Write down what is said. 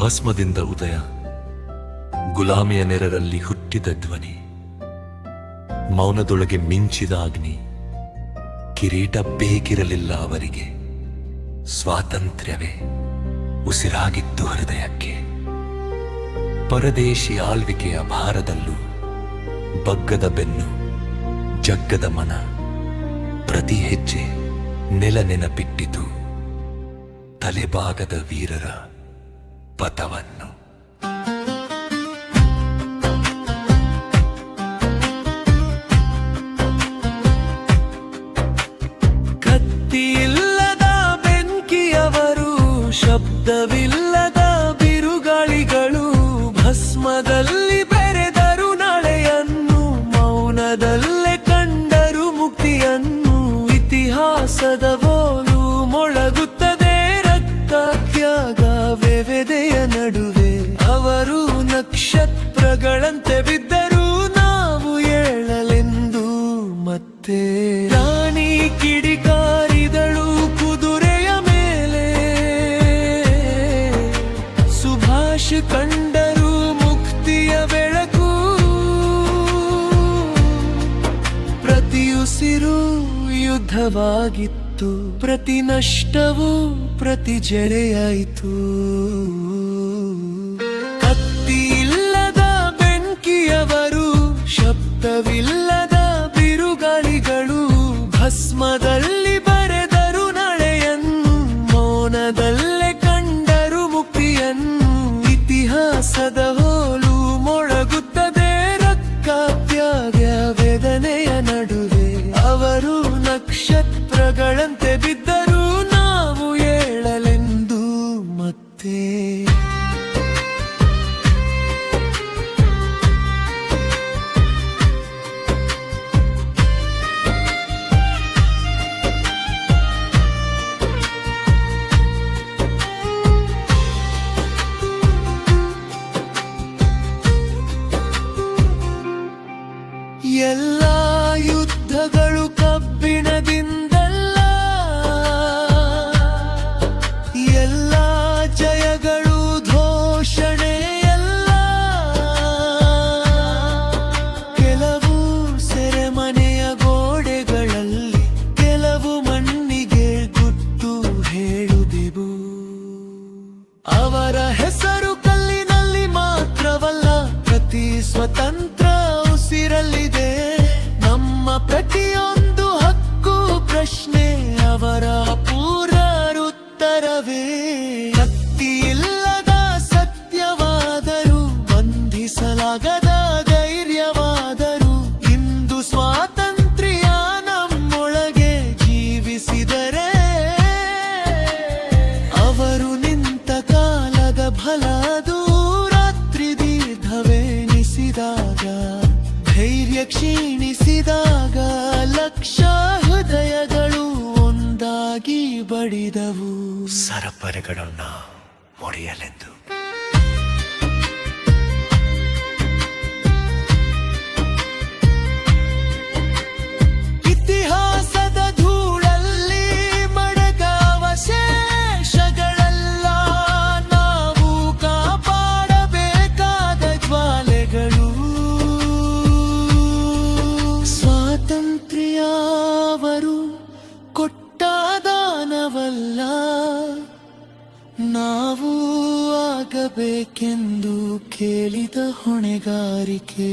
ಭಸ್ಮದಿಂದ ಉದಯ. ಗುಲಾಮಿಯ ನೆರರಲ್ಲಿ ಹುಟ್ಟಿದ ಧ್ವನಿ. ಮೌನದೊಳಗೆ ಮಿಂಚಿದ ಅಗ್ನಿ. ಕಿರೀಟ ಬೇಕಿರಲಿಲ್ಲ ಅವರಿಗೆ. ಸ್ವಾತಂತ್ರ್ಯವೇ ಉಸಿರಾಗಿತ್ತು ಹೃದಯಕ್ಕೆ. ಪರದೇಶಿ ಆಳ್ವಿಕೆಯ ಭಾರದಲ್ಲೂ ಬಗ್ಗದ ಬೆನ್ನು, ಜಗ್ಗದ ಮನ, ಪ್ರತಿ ಹೆಜ್ಜೆ ನೆಲ ನೆನಪಿಟ್ಟಿತು ತಲೆಬಾಗದ ವೀರರ പതവൻ ನಡುವೆ ಅವರು ನಕ್ಷತ್ರಗಳಂತೆ ಬಿದ್ದರು ನಾವು ಏಳಲೆಂದು ಮತ್ತೆ ರಾಣಿ ಕಿಡಿಕಾರಿದಳು ಕುದುರೆಯ ಮೇಲೆ. ಸುಭಾಷ್ ಕಂಡರು ಮುಕ್ತಿಯ ಬೆಳಕು. ಪ್ರತಿಯುಸಿರು ಯುದ್ಧವಾಗಿತ್ತು. ಪ್ರತಿ ನಷ್ಟವೂ ಪ್ರತಿ ಜರೆಯಾಯಿತು ಭಸ್ಮದಲ್ಲಿ ಬರೆದರು ನಳೆಯನ್ ಮೌನದಲ್ಲೇ ಕಂಡರು ಮುಕ್ತಿಯನ್ ಇತಿಹಾಸದ ಪ್ರತಿ ಧೈರ್ಯ ಕ್ಷೀಣಿಸಿದಾಗ ಲಕ್ಷ ಹೃದಯಗಳು ಒಂದಾಗಿ ಬಡಿದವು. ಸರಪರೆಗಳನ್ನ ಮೊಡೆಯಲೆಂದು ಆಗಬೇಕೆಂದು ಕೇಳಿದ ಹೊಣೆಗಾರಿಕೆ.